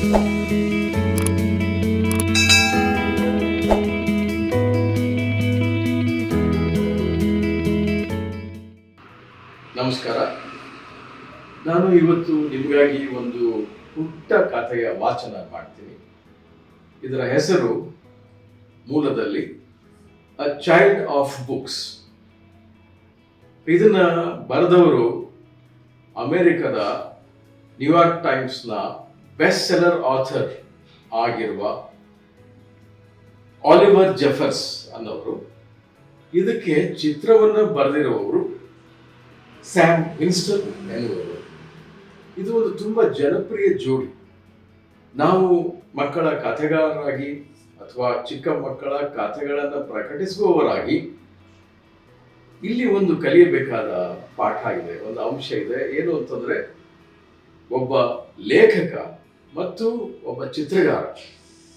ನಮಸ್ಕಾರ. ನಾನು ಇವತ್ತು ನಿಮಗಾಗಿ ಒಂದು ಪುಟ್ಟ ಕಥೆಯ ವಾಚನ ಮಾಡ್ತೀನಿ. ಇದರ ಹೆಸರು ಮೂಲದಲ್ಲಿ ಅ ಚೈಲ್ಡ್ ಆಫ್ ಬುಕ್ಸ್ ಇದನ್ನ ಬರೆದವರು ಅಮೆರಿಕದ ನ್ಯೂಯಾರ್ಕ್ ಟೈಮ್ಸ್ನ ಬೆಸ್ಟ್ ಸೆಲರ್ ಆಥರ್ ಆಗಿರುವ ಆಲಿವರ್ ಜೆಫರ್ಸ್ ಅನ್ನೋರು, ಇದಕ್ಕೆ ಚಿತ್ರವನ್ನು ಬರೆದಿರುವವರು ಸ್ಯಾಮ್ ವಿನ್ಸ್ಟನ್ ಎನ್ನುವರು ಇದು ಒಂದು ತುಂಬಾ ಜನಪ್ರಿಯ ಜೋಡಿ. ನಾವು ಮಕ್ಕಳ ಕಥೆಗಾರರಾಗಿ ಅಥವಾ ಚಿಕ್ಕ ಮಕ್ಕಳ ಕಥೆಗಳನ್ನು ಪ್ರಕಟಿಸುವವರಾಗಿ ಇಲ್ಲಿ ಒಂದು ಕಲಿಯಬೇಕಾದ ಪಾಠ ಇದೆ, ಒಂದು ಅಂಶ ಇದೆ. ಏನು ಅಂತಂದ್ರೆ, ಒಬ್ಬ ಲೇಖಕ ಮತ್ತು ಒಬ್ಬ ಚಿತ್ರಗಾರ.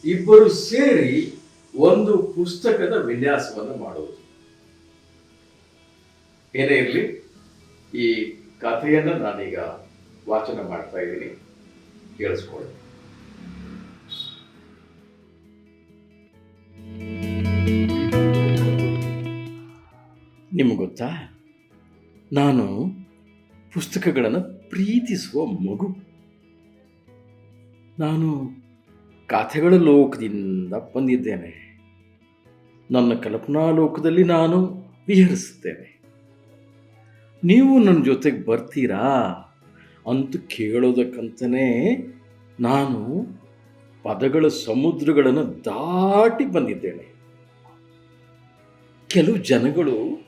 ಇಬ್ಬರು ಸೇರಿ ಒಂದು ಪುಸ್ತಕದ ವಿನ್ಯಾಸವನ್ನು ಮಾಡುವುದು. ಏನೇ ಇರಲಿ, ಈ ಕಥೆಯನ್ನ ನಾನೀಗ ವಾಚನ ಮಾಡ್ತಾ ಇದ್ದೀನಿ. ಕೇಳಿಸ್ಕೊಳ್ಳಿ. ನಿಮ್ಗೆ ಗೊತ್ತಾ? ನಾನು ಪುಸ್ತಕಗಳನ್ನು ಪ್ರೀತಿಸುವ ಮಗು. ನಾನು ಕಥೆಗಳ ಲೋಕದಿಂದ ಬಂದಿದ್ದೇನೆ. ನನ್ನ ಕಲ್ಪನಾ ಲೋಕದಲ್ಲಿ ನಾನು ವಿಹರಿಸುತ್ತೇನೆ. ನೀವು ನನ್ನ ಜೊತೆಗೆ ಬರ್ತೀರಾ ಅಂತ ಕೇಳೋದಕ್ಕಂತಲೇ ನಾನು ಪದಗಳ ಸಮುದ್ರಗಳನ್ನು ದಾಟಿ ಬಂದಿದ್ದೇನೆ. ಕೆಲವು ಜನಗಳು,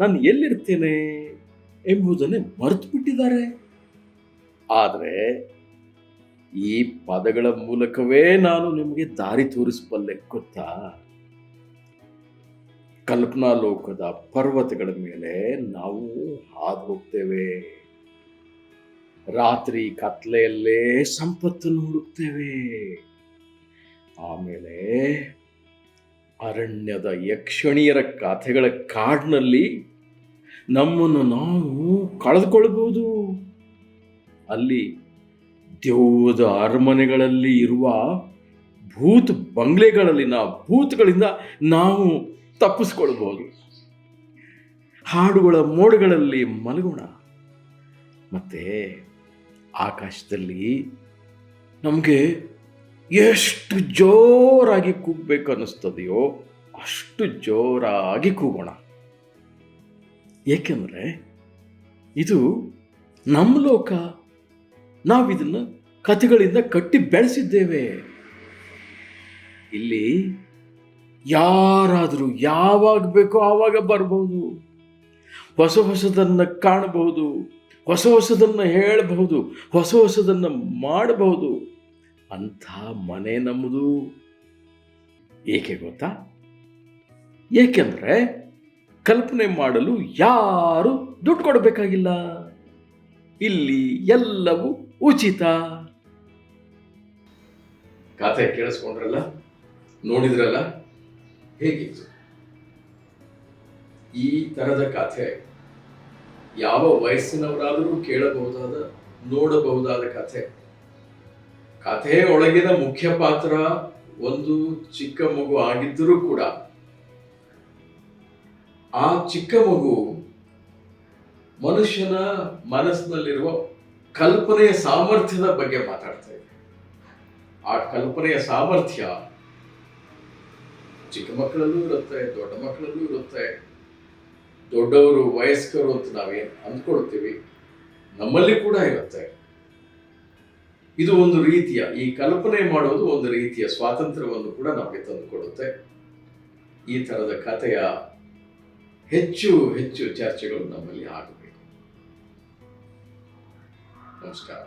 ನಾನು ಎಲ್ಲಿರ್ತೇನೆ? ಎಂಬುದನ್ನೇ ಮರೆತು ಬಿಟ್ಟಿದ್ದಾರೆ ಆದರೆ ಈ ಪದಗಳ ಮೂಲಕವೇ ನಾನು ನಿಮಗೆ ದಾರಿ ತೋರಿಸಬಲ್ಲೆ ಗೊತ್ತಾ? ಕಲ್ಪನಾ ಲೋಕದ ಪರ್ವತಗಳ ಮೇಲೆ ನಾವು ಹಾದು ಹೋಗ್ತೇವೆ. ರಾತ್ರಿ ಕತ್ಲೆಯಲ್ಲೇ ಸಂಪತ್ತನ್ನು ಹುಡುಕ್ತೇವೆ ಆಮೇಲೆ ಅರಣ್ಯದ ಯಕ್ಷಣಿಯರ ಕಥೆಗಳ ಕಾಡಿನಲ್ಲಿ ನಮ್ಮನ್ನು ನಾವು ಕಳೆದುಕೊಳ್ಬಹುದು ಅಲ್ಲಿ ದೇವದ ಅರಮನೆಗಳಲ್ಲಿ ಇರುವ ಭೂತ್ ಬಂಗ್ಲೆಗಳಲ್ಲಿನ ಭೂತ್ಗಳಿಂದ ನಾವು ತಪ್ಪಿಸ್ಕೊಳ್ಬೋದು ಹಾಡುಗಳ ಮೋಡಗಳಲ್ಲಿ ಮಲಗೋಣ. ಮತ್ತೆ ಆಕಾಶದಲ್ಲಿ ನಮಗೆ ಎಷ್ಟು ಜೋರಾಗಿ ಕೂಗಬೇಕು ಅನ್ನಿಸ್ತದೆಯೋ ಅಷ್ಟು ಜೋರಾಗಿ ಕೂಗೋಣ. ಏಕೆಂದರೆ ಇದು ನಮ್ಮ ಲೋಕ. ನಾವಿದನ್ನು ಕಥೆಗಳಿಂದ ಕಟ್ಟಿ ಬೆಳೆಸಿದ್ದೇವೆ. ಇಲ್ಲಿ ಯಾರಾದರೂ ಯಾವಾಗ ಬೇಕೋ ಆವಾಗ ಬರಬಹುದು ಹೊಸ ಹೊಸದನ್ನು ಕಾಣಬಹುದು, ಹೊಸ ಹೊಸದನ್ನು ಹೇಳಬಹುದು, ಹೊಸ ಹೊಸದನ್ನು ಮಾಡಬಹುದು. ಅಂಥ ಮನೆ ನಮ್ಮದು. ಏಕೆ ಗೊತ್ತಾ? ಏಕೆಂದರೆ ಕಲ್ಪನೆ ಮಾಡಲು ಯಾರು ದುಡ್ಡು ಕೊಡಬೇಕಾಗಿಲ್ಲ. ಇಲ್ಲಿ ಎಲ್ಲವೂ ಉಚಿತ. ಕಥೆ ಕೇಳಿಸ್ಕೊಂಡ್ರಲ್ಲ? ನೋಡಿದ್ರಲ್ಲ? ಹೇಗಿತ್ತು? ಈ ತರದ ಕಥೆ ಯಾವ ವಯಸ್ಸಿನವರಾದರೂ ಕೇಳಬಹುದಾದ, ನೋಡಬಹುದಾದ ಕಥೆ ಕಥೆ ಒಳಗಿನ ಮುಖ್ಯ ಪಾತ್ರ ಒಂದು ಚಿಕ್ಕ ಮಗು ಆಗಿದ್ದರೂ ಕೂಡ. ಆ ಚಿಕ್ಕ ಮಗು ಮನುಷ್ಯನ ಮನಸ್ಸಿನಲ್ಲಿರುವ ಕಲ್ಪನೆಯ ಸಾಮರ್ಥ್ಯದ ಬಗ್ಗೆ ಮಾತಾಡ್ತಾ ಇದೆ ಆ ಕಲ್ಪನೆಯ ಸಾಮರ್ಥ್ಯ ಚಿಕ್ಕ ಮಕ್ಕಳಲ್ಲೂ ಇರುತ್ತೆ, ದೊಡ್ಡ ಮಕ್ಕಳಲ್ಲೂ ಇರುತ್ತೆ. ದೊಡ್ಡವರು, ವಯಸ್ಕರು ಅಂತ ನಾವೇನು ಅಂದ್ಕೊಳ್ತೀವಿ, ನಮ್ಮಲ್ಲಿ ಕೂಡ ಇರುತ್ತೆ. ಇದು ಒಂದು ರೀತಿಯ, ಈ ಕಲ್ಪನೆ ಮಾಡೋದು ಒಂದು ರೀತಿಯ ಸ್ವಾತಂತ್ರ್ಯವನ್ನು ಕೂಡ ನಮಗೆ ತಂದುಕೊಡುತ್ತೆ. ಈ ಥರದ ಕಥೆಯ ಹೆಚ್ಚು ಹೆಚ್ಚು ಚರ್ಚೆಗಳು ನಮ್ಮಲ್ಲಿ ಆಗಬೇಕು ನಮಸ್ಕಾರ